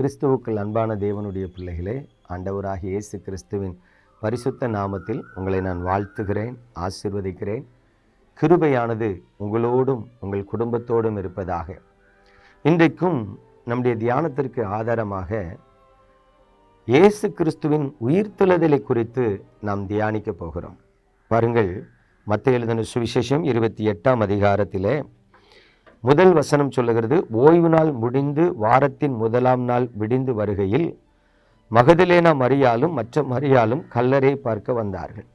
கிறிஸ்துவுக்குள் அன்பான தேவனுடைய பிள்ளைகளே ஆண்டவராகிய இயேசு கிறிஸ்துவின் பரிசுத்த நாமத்தில் உங்களை நான் வாழ்த்துகிறேன் ஆசிர்வதிக்கிறேன். கிருபையானது உங்களோடும் உங்கள் குடும்பத்தோடும் இருப்பதாக. இன்றைக்கும் நம்முடைய தியானத்திற்கு ஆதாரமாக இயேசு கிறிஸ்துவின் உயிர்த்தெழுதலை குறித்து நாம் தியானிக்க போகிறோம். பாருங்கள் மத்திய எழுதின சுவிசேஷம் இருபத்தி எட்டாம் அதிகாரத்திலே முதல் வசனம் சொல்லுகிறது ஓய்வு நாள் முடிந்து வாரத்தின் முதலாம் நாள் விடிந்து வருகையில் மகதலேனா மரியாலும் மற்ற மரியாலும் கல்லறை பார்க்க வந்தார்கள்.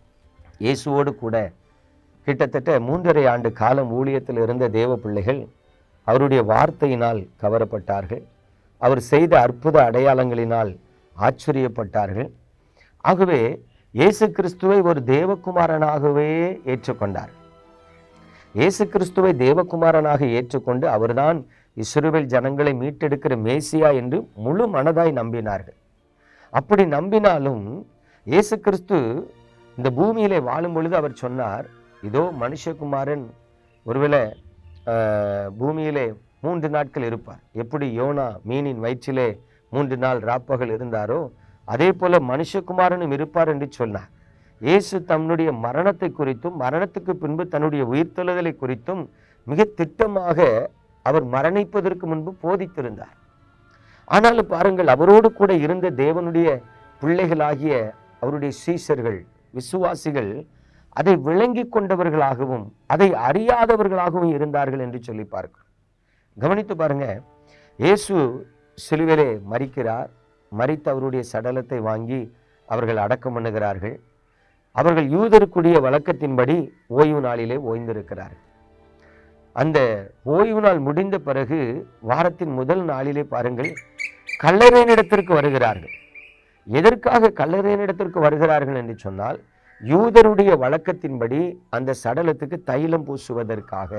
இயேசுவோடு கூட கிட்டத்தட்ட மூன்றரை ஆண்டு காலம் ஊழியத்தில் இருந்த தேவ பிள்ளைகள் அவருடைய வார்த்தையினால் கவரப்பட்டார்கள். அவர் செய்த அற்புத அடையாளங்களினால் ஆச்சரியப்பட்டார்கள். ஆகவே இயேசு கிறிஸ்துவை ஒரு தேவகுமாரனாகவே ஏற்றுக்கொண்டார். இயேசு கிறிஸ்துவை தேவகுமாரனாக ஏற்றுக்கொண்டு அவர்தான் இஸ்ரவேல் ஜனங்களை மீட்டெடுக்கிற மேசியா என்று முழு மனதாய் நம்பினார்கள். அப்படி நம்பினாலும் இயேசு கிறிஸ்து இந்த பூமியிலே வாழும் பொழுது அவர் சொன்னார் இதோ மனுஷகுமாரன் ஒருவேளை பூமியிலே மூன்று நாட்கள் இருப்பார். எப்படி யோனா மீனின் வயிற்றிலே மூன்று நாள் ராப்பகல் இருந்தாரோ அதே போல மனுஷகுமாரனும் இருப்பார் என்று சொன்னார். இயேசு தன்னுடைய மரணத்தை குறித்தும் மரணத்துக்கு பின்பு தன்னுடைய உயிர்த்தெழுதலை குறித்தும் மிக திட்டமாக அவர் மரணிப்பதற்கு முன்பு போதித்திருந்தார். ஆனாலும் பாருங்கள் அவரோடு கூட இருந்த தேவனுடைய பிள்ளைகளாகிய அவருடைய சீஷர்கள் விசுவாசிகள் அதை விளங்கி கொண்டவர்களாகவும் அதை அறியாதவர்களாகவும் இருந்தார்கள் என்று சொல்லி பார்க்கிறோம். கவனித்து பாருங்க இயேசு சிலுவிலே மறிக்கிறார் மறித்து அவருடைய சடலத்தை வாங்கி அவர்கள் அடக்கம் பண்ணுகிறார்கள். அவர்கள் யூதருக்குரிய வழக்கத்தின்படி ஓய்வு நாளிலே ஓய்ந்திருக்கிறார்கள். அந்த ஓய்வு நாள் முடிந்த பிறகு வாரத்தின் முதல் நாளிலே பாருங்கள் கல்லறையினிடத்திற்கு வருகிறார்கள். எதற்காக கல்லறையினிடத்திற்கு வருகிறார்கள் என்று சொன்னால் யூதருடைய வழக்கத்தின்படி அந்த சடலத்துக்கு தைலம் பூசுவதற்காக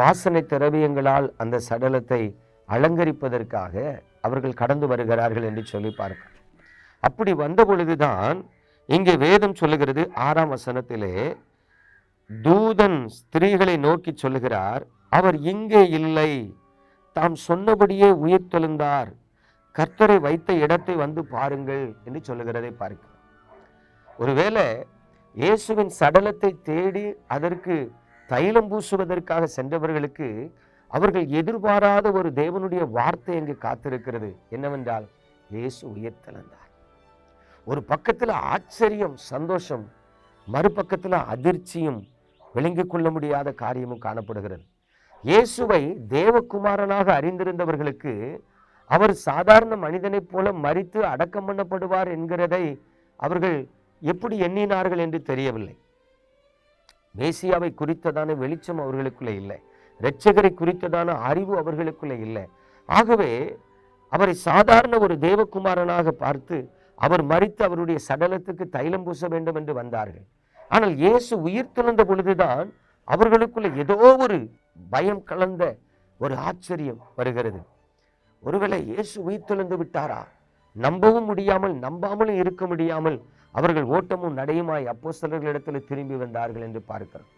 வாசனை திரவியங்களால் அந்த சடலத்தை அலங்கரிப்பதற்காக அவர்கள் கடந்து வருகிறார்கள் என்று சொல்லி பார்க்க அப்படி வந்த பொழுதுதான் இங்கே வேதம் சொல்லுகிறது ஆறாம் வசனத்திலே தூதன் ஸ்திரீகளை நோக்கி சொல்லுகிறார் அவர் இங்கே இல்லை. தாம் சொன்னபடியே உயிர்த்தெழுந்தார் கர்த்தரை வைத்த இடத்தை வந்து பாருங்கள் என்று சொல்லுகிறதை பார்க்க ஒருவேளை இயேசுவின் சடலத்தை தேடி அதற்கு தைலம் பூசுவதற்காக சென்றவர்களுக்கு அவர்கள் எதிர்பாராத ஒரு தேவனுடைய வார்த்தை அங்கு காத்திருக்கிறது. என்னவென்றால் இயேசு உயிர்த்தெழுந்தார் ஒரு பக்கத்தில் ஆச்சரியம் சந்தோஷம் மறுபக்கத்தில் அதிர்ச்சியும் விளங்கிக் கொள்ள முடியாத காரியமும் காணப்படுகிறது. இயேசுவை தேவகுமாரனாக அறிந்திருந்தவர்களுக்கு அவர் சாதாரண மனிதனைப் போல மறித்து அடக்கம் பண்ணப்படுவார் என்கிறதை அவர்கள் எப்படி எண்ணினார்கள் என்று தெரியவில்லை. மேசியாவை குறித்ததான வெளிச்சம் அவர்களுக்குள்ளே இல்லை. இரட்சகரை குறித்ததான அறிவு அவர்களுக்குள்ளே இல்லை. ஆகவே அவரை சாதாரண ஒரு தேவகுமாரனாக பார்த்து அவர் மறித்து அவருடைய சடலத்துக்கு தைலம் பூச வேண்டும் என்று வந்தார்கள். ஆனால் இயேசு உயிர் துறந்த பொழுதுதான் அவர்களுக்குள்ள ஏதோ ஒரு பயம் கலந்த ஒரு ஆச்சரியம் வருகிறது. ஒருவேளை இயேசு உயிர் துளந்து விட்டாரா? நம்பவும் முடியாமல் நம்பாமலும் இருக்க முடியாமல் அவர்கள் ஓட்டமும் நடையுமாய் அப்போ சிலர்களிடத்தில் திரும்பி வந்தார்கள் என்று பார்க்கிறோம்.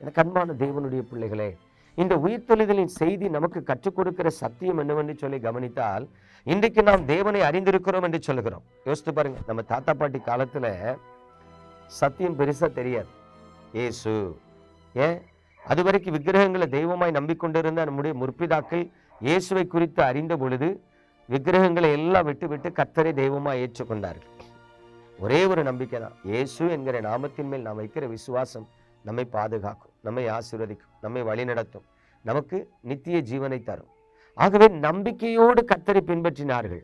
எனக்கு அன்பான தேவனுடைய பிள்ளைகளே இந்த உயிர்த்தொழுதலின் செய்தி நமக்கு கற்றுக் கொடுக்கிற சத்தியம் என்னவென்று சொல்லி கவனித்தால் இன்றைக்கு நாம் தேவனை அறிந்திருக்கிறோம் என்று சொல்லுகிறோம். யோசித்து பாருங்க நம்ம தாத்தா பாட்டி காலத்துல சத்தியம் பெருசா தெரியாது. இயேசு ஏன்? அது வரைக்கும் விக்கிரகங்களை தெய்வமாய் நம்பிக்கொண்டிருந்த நம்முடைய முற்பிதாக்கள் இயேசுவை குறித்து அறிந்த பொழுது விக்கிரகங்களை எல்லாம் விட்டு விட்டு கத்தரை தெய்வமாக ஏற்றுக்கொண்டார்கள். ஒரே ஒரு நம்பிக்கை தான் இயேசு என்கிற நாமத்தின் மேல் நாம் வைக்கிற விசுவாசம் நம்மை பாதுகாக்கும். நம்மை ஆசீர்வதிக்கும் நம்மை வழிநடத்தும். நமக்கு நித்திய ஜீவனை தரும். ஆகவே நம்பிக்கையோடு கத்தரை பின்பற்றினார்கள்.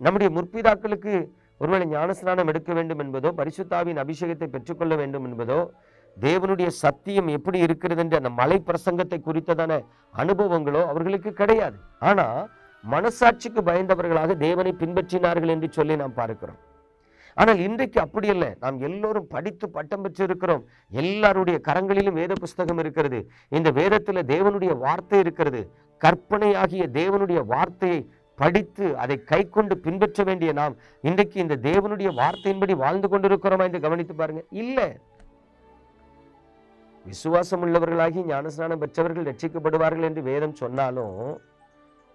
நம்முடைய முற்பிதாக்களுக்கு ஒருவேளை ஞானஸ்நானம் எடுக்க வேண்டும் என்பதோ பரிசுத்தாவின் அபிஷேகத்தை பெற்றுக்கொள்ள வேண்டும் என்பதோ தேவனுடைய சத்தியம் எப்படி இருக்கிறது என்ற அந்த மலை பிரசங்கத்தை குறித்ததான அனுபவங்களோ அவர்களுக்கு கிடையாது. ஆனா மனசாட்சிக்கு பயந்தவர்களாக தேவனை பின்பற்றினார்கள் என்று சொல்லி நாம் பார்க்கிறோம். ஆனால் இன்றைக்கு அப்படி இல்லை நாம் எல்லோரும் படித்து பட்டம் பெற்றிருக்கிறோம். எல்லாருடைய கரங்களிலும் வேத புஸ்தகம் இருக்கிறது. இந்த வேதத்தில் தேவனுடைய வார்த்தை இருக்கிறது. கற்பனையாகிய தேவனுடைய வார்த்தையை படித்து அதை கை கொண்டு பின்பற்ற வேண்டிய நாம் இன்றைக்கு இந்த தேவனுடைய வார்த்தையின்படி வாழ்ந்து கொண்டிருக்கிறோமா என்று கவனித்து பாருங்க. இல்லை. விசுவாசம் உள்ளவர்களாகி ஞானஸ்நானம் பெற்றவர்கள் ரட்சிக்கப்படுவார்கள் என்று வேதம் சொன்னாலும்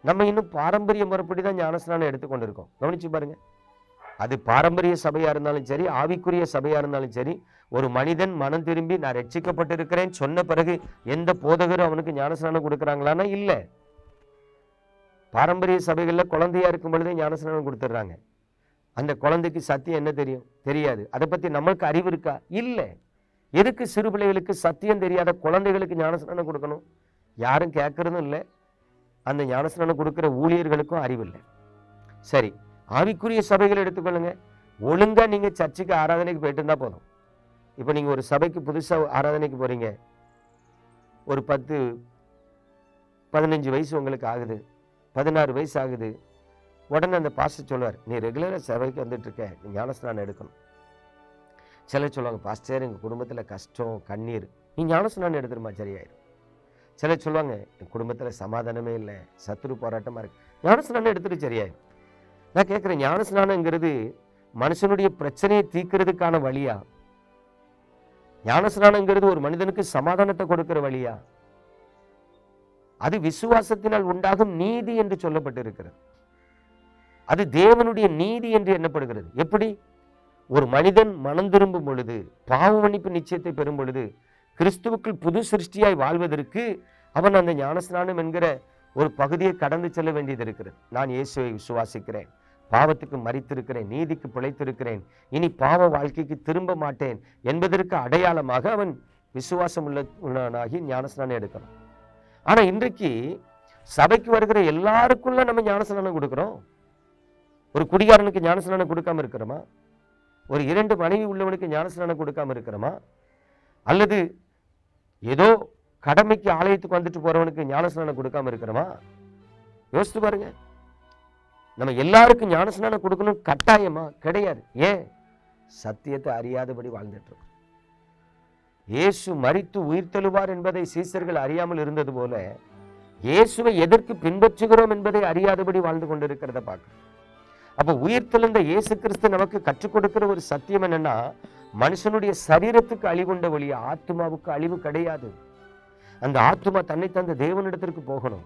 நம்ம இன்னும் பாரம்பரிய முறைப்படி தான் ஞானஸ்நானம் எடுத்துக்கொண்டிருக்கோம். கவனிச்சு பாருங்க. அது பாரம்பரிய சபையா இருந்தாலும் சரி ஆவிக்குரிய சபையா இருந்தாலும் சரி ஒரு மனிதன் மனம் திரும்பி நான் ரட்சிக்கப்பட்டிருக்கிறேன் சொன்ன பிறகு எந்த போதகரும் அவனுக்கு ஞானஸ்நானம் கொடுக்குறாங்களான்னா இல்லை. பாரம்பரிய சபைகளில் குழந்தையா இருக்கும் பொழுதே ஞானஸ்நானம் கொடுத்துட்றாங்க. அந்த குழந்தைக்கு சத்தியம் என்ன தெரியும்? தெரியாது. அதை பற்றி நம்மளுக்கு அறிவு இருக்கா? இல்லை. எதுக்கு சிறு பிள்ளைகளுக்கு சத்தியம் தெரியாத குழந்தைகளுக்கு ஞானஸ்நானம் கொடுக்கணும்? யாரும் கேட்கறதும் இல்லை. அந்த ஞானஸ்நானம் கொடுக்குற ஊழியர்களுக்கும் அறிவு இல்லை. சரி. ஆவிக்குரிய சபைகள் எடுத்துக்கொள்ளுங்க. ஒழுங்காக நீங்கள் சர்ச்சுக்கு ஆராதனைக்கு போயிட்டு இருந்தால் போதும். இப்போ நீங்கள் ஒரு சபைக்கு புதுசாக ஆராதனைக்கு போகிறீங்க ஒரு பத்து பதினஞ்சு வயசு உங்களுக்கு ஆகுது. பதினாறு வயசு ஆகுது. உடனே அந்த பாஸ்டர் சொல்லுவார் நீ ரெகுலராக சபைக்கு வந்துட்டு இருக்க நீ ஞானஸ்நானம் எடுக்கணும். சிலர் சொல்லுவாங்க பாஸ்டர் எங்கள் குடும்பத்தில் கஷ்டம் கண்ணீர். நீ ஞானஸ்நானம் எடுத்துருமா சரியாயிரும். சிலர் சொல்லுவாங்க என் குடும்பத்தில் சமாதானமே இல்லை. சத்துரு போராட்டமாக இருக்குது ஞானஸ்நானம் எடுத்துட்டு சரியாயிரும். நான் கேட்குறேன் ஞானஸ்நானங்கிறது மனுஷனுடைய பிரச்சனையை தீர்க்கிறதுக்கான வழியா? ஞானஸ்நானங்கிறது ஒரு மனிதனுக்கு சமாதானத்தை கொடுக்கிற வழியா? அது விசுவாசத்தினால் உண்டாகும் நீதி என்று சொல்லப்பட்டிருக்கிறது. அது தேவனுடைய நீதி என்று எண்ணப்படுகிறது. எப்படி? ஒரு மனிதன் மனம் திரும்பும் பொழுது பாவ மன்னிப்பு நிச்சயத்தை பெறும் பொழுது கிறிஸ்துவுக்குள் புது சிருஷ்டியாய் வாழ்வதற்கு அவன் அந்த ஞானஸ்நானம் என்கிற ஒரு பகுதியை கடந்து செல்ல வேண்டியது இருக்கிறது. நான் இயேசுவை விசுவாசிக்கிறேன். பாவத்துக்கு மறித்திருக்கிறேன் நீதிக்கு பிழைத்திருக்கிறேன் இனி பாவ வாழ்க்கைக்கு திரும்ப மாட்டேன் என்பதற்கு அடையாளமாக அவன் விசுவாசம் உள்ள உள்ளவனாகி ஞானஸ்நானம் எடுக்கணும் ஆனா இன்றைக்கு சபைக்கு வருகிற எல்லாருக்குள்ள நம்ம ஞானஸ்நானம் கொடுக்குறோம். ஒரு குடிகாரனுக்கு ஞானஸ்நானம் கொடுக்காம இருக்கிறோமா? ஒரு இரண்டு மனைவி உள்ளவனுக்கு ஞானஸ்நானம் கொடுக்காம இருக்கிறோமா? அல்லது ஏதோ கடமைக்கு ஆலயத்துக்கு வந்துட்டு போறவனுக்கு ஞானஸ்நானம் கொடுக்காம இருக்கிறோமா? யோசித்து பாருங்க. நம்ம எல்லாருக்கும் ஞானஸ்நானம் கொடுக்கணும் கட்டாயமா? கிடையாது. ஏன்? சத்தியத்தை அறியாதபடி வாழ்ந்துட்டு இருக்கோம் இயேசு உயிர் தெழுவார் என்பதை சீசர்கள் அறியாமல் இருந்தது போல இயேசுவை எதற்கு பின்பற்றுகிறோம் என்பதை அறியாதபடி வாழ்ந்து கொண்டிருக்கிறத அப்போ உயிர் தெழுந்த இயேசு கிறிஸ்து நமக்கு கற்றுக் கொடுக்கிற ஒரு சத்தியம் என்னன்னா மனுஷனுடைய சரீரத்துக்கு அழிவுண்ட வழி ஆத்மாவுக்கு அழிவு கிடையாது. அந்த ஆத்மா தன்னை தந்த தேவனிடத்திற்கு போகணும்.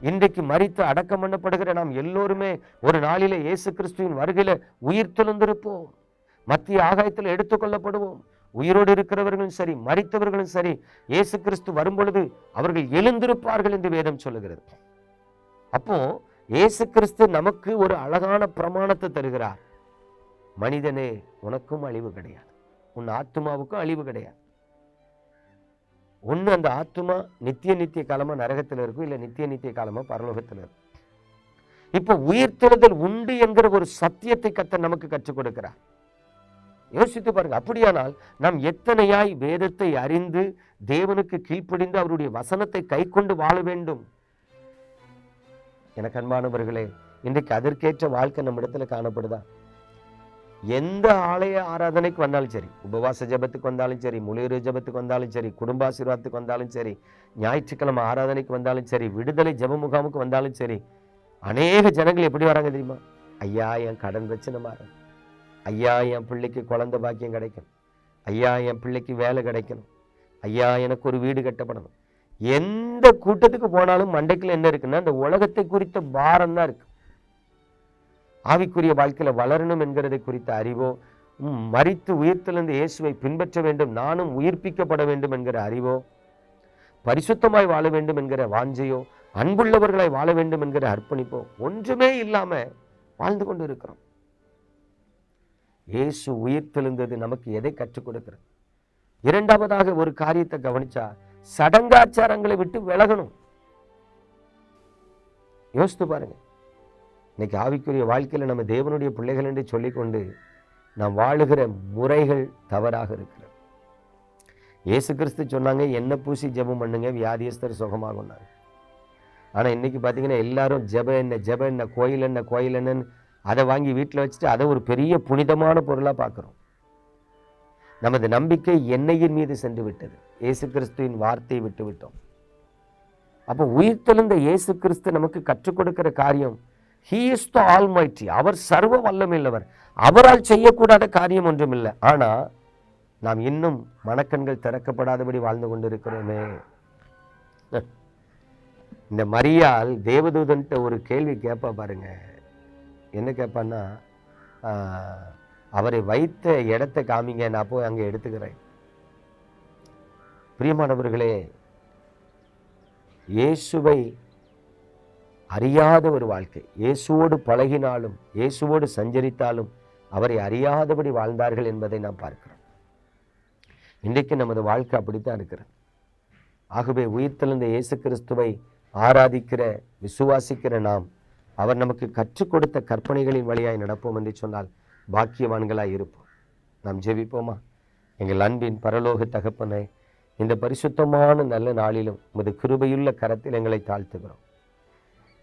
இன்றைக்கு மறித்து அடக்கம் பண்ணப்படுகிற நாம் எல்லோருமே ஒரு நாளிலே இயேசு கிறிஸ்துவின் வருகையில் உயிர் தெழுந்திருப்போம். மத்திய ஆகாயத்தில் எடுத்துக்கொள்ளப்படுவோம் உயிரோடு இருக்கிறவர்களும் சரி மறித்தவர்களும் சரி இயேசு கிறிஸ்து வரும்பொழுது அவர்கள் எழுந்திருப்பார்கள் என்று வேதம் சொல்லுகிறது. அப்போ இயேசு கிறிஸ்து நமக்கு ஒரு அழகான பிரமாணத்தை தருகிறார். மனிதனே உனக்கும் அழிவு கிடையாது. உன் ஆத்மாவுக்கும் அழிவு கிடையாது. ஒன்று அந்த ஆத்மா நித்திய நித்திய காலமா நரகத்தில் இருக்கும் இல்லை நித்திய நித்திய காலமா பரலோகத்தில் இருக்கும். இப்போ உயிர்த்தெழுதல் உண்டு என்கிற ஒரு சத்தியத்தை கத்த நமக்கு கற்றுக் கொடுக்கிறார். யோசித்து பாருங்க அப்படியானால் நாம் எத்தனையாய் வேதத்தை அறிந்து தேவனுக்கு கீழ்ப்படிந்து அவருடைய வசனத்தை கை கொண்டு வாழ வேண்டும்? எனக்கு அன்பானவர்களே இன்றைக்கு அதற்கேற்ற வாழ்க்கை நம்ம இடத்துல காணப்படுதா? எந்த ஆலய ஆராதனைக்கு வந்தாலும் சரி உபவாச ஜெபத்துக்கு வந்தாலும் சரி முழுகிற ஜெபத்துக்கு வந்தாலும் சரி குடும்பாசீர்வாதத்துக்கு வந்தாலும் சரி ஞாயிற்றுக்கிழமை ஆராதனைக்கு வந்தாலும் சரி விடுதலை ஜெப முகாமுக்கு வந்தாலும் சரி அநேக ஜனங்கள் எப்படி வராங்க தெரியுமா? ஐயா என் கடன் பிரச்சனை மாறும். ஐயா என் பிள்ளைக்கு குழந்தை பாக்கியம் கிடைக்கணும். ஐயா என் பிள்ளைக்கு வேலை கிடைக்கணும். ஐயா எனக்கு ஒரு வீடு கட்டப்படணும். எந்த கூட்டத்துக்கு போனாலும் மண்டைக்கில் என்ன இருக்குன்னா அந்த உலகத்தை குறித்த பாரம் தான் இருக்கு. ஆவிக்குரிய வாழ்க்கையில வளரணும் என்கிறதை குறித்த அறிவோ மறித்து மரித்து இயேசுவை பின்பற்ற வேண்டும் நானும் உயிர்ப்பிக்கப்பட வேண்டும் என்கிற அறிவோ பரிசுத்தமாய் வாழ வேண்டும் என்கிற வாஞ்சையோ அன்புள்ளவர்களாய் வாழ வேண்டும் என்கிற அர்ப்பணிப்போ ஒன்றுமே இல்லாம வாழ்ந்து கொண்டு இருக்கிறோம். இயேசு உயிர்த்தெழுந்தது நமக்கு எதை கற்றுக் கொடுக்கிறது? இரண்டாவதாக ஒரு காரியத்தை கவனிச்சா சடங்காச்சாரங்களை விட்டு விலகணும். யோசித்து பாருங்க. இன்னைக்கு ஆவிக்குரிய வாழ்க்கையில் நம்ம தேவனுடைய பிள்ளைகள் என்று சொல்லிக்கொண்டு நாம் வாழுகிற முறைகள் தவறாக இருக்கிறது. இயேசு கிறிஸ்து சொன்னாங்க என்ன பூசி ஜெபம் பண்ணுங்க வியாதியஸ்தர் சுகமாகும்னாங்க. ஆனால் இன்னைக்கு பார்த்தீங்கன்னா எல்லாரும் ஜெப என்ன ஜெப என்ன கோயில் என்ன கோயில் என்னன்னு அதை வாங்கி வீட்டில் வச்சுட்டு அதை ஒரு பெரிய புனிதமான பொருளாக பார்க்குறோம் நமது நம்பிக்கை எண்ணெயின் மீது சென்று விட்டது. இயேசு கிறிஸ்துவின் வார்த்தையை விட்டு விட்டோம் அப்போ உயிர்த்தெழுந்த இயேசு கிறிஸ்து நமக்கு கற்றுக் கொடுக்கிற காரியம் ஹீ இஸ் த ஆல்மைட்டி அவர் சர்வ வல்லமையுள்ளவர். அவரால் செய்யக்கூடாத காரியம் ஒன்றும் இல்லை ஆனா நாம் இன்னும் மனக்கண்கள் திறக்கப்படாதபடி வாழ்ந்து கொண்டிருக்கிறோமே. இந்த மரியால் தேவதூதன்ட்ட ஒரு கேள்வி கேட்பா பாருங்க. என்ன கேட்பான்னா அவரை வைத்த இடத்தை காமிங்க நான் போய் அங்கே எடுத்துக்கிறேன். பிரியமானவர்களே இயேசுவை அறியாத ஒரு வாழ்க்கை. இயேசுவோடு பழகினாலும் இயேசுவோடு சஞ்சரித்தாலும் அவரை அறியாதபடி வாழ்ந்தார்கள் என்பதை நாம் பார்க்கிறோம். இன்றைக்கு நமது வாழ்க்கை அப்படித்தான் இருக்கிறது. ஆகவே உயிர்த்தெழுந்த இயேசு கிறிஸ்துவை ஆராதிக்கிற விசுவாசிக்கிற நாம் அவர் நமக்கு கற்றுக் கொடுத்த கற்பனைகளின் வழியாய் நடப்போம் என்று சொன்னால் பாக்கியவான்களாய் இருப்போம். நாம் ஜெபிப்போமா? எங்கள் அன்பின் பரலோக தகப்பனை இந்த பரிசுத்தமான நல்ல நாளிலும் உமது கிருபையுள்ள கரத்தில் எங்களை தாழ்த்துகிறோம்.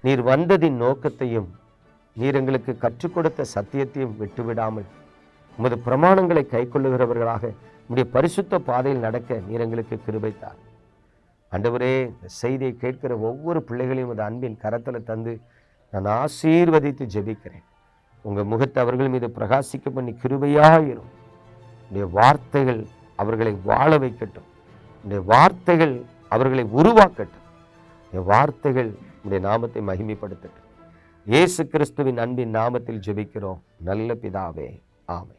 நீர் வந்ததின் நோக்கத்தையும் நீர் எங்களுக்கு கற்றுக் கொடுத்த சத்தியத்தையும் விட்டுவிடாமல் உமது பிரமாணங்களை கைக்கொள்ளுகிறவர்களாக உடைய பரிசுத்த பாதையில் நடக்க நீர் எங்களுக்கு கிருபைத்தார். ஆண்டவரே இந்த செய்தியை கேட்கிற ஒவ்வொரு பிள்ளைகளையும் அது அன்பின் கரத்தில் தந்து நான் ஆசீர்வதித்து ஜெபிக்கிறேன். உங்கள் முகத்தை அவர்கள் மீது பிரகாசிக்க பண்ணி கிருபையாயிரும் உடைய வார்த்தைகள் அவர்களை வாழ வைக்கட்டும். உடைய வார்த்தைகள் அவர்களை உருவாக்கட்டும். வார்த்தைகள் உடைய நாமத்தை மகிமைப்படுத்தட்டும் இயேசு கிறிஸ்துவின் அன்பின் நாமத்தில் ஜெபிக்கிறோம். நல்ல பிதாவே ஆமை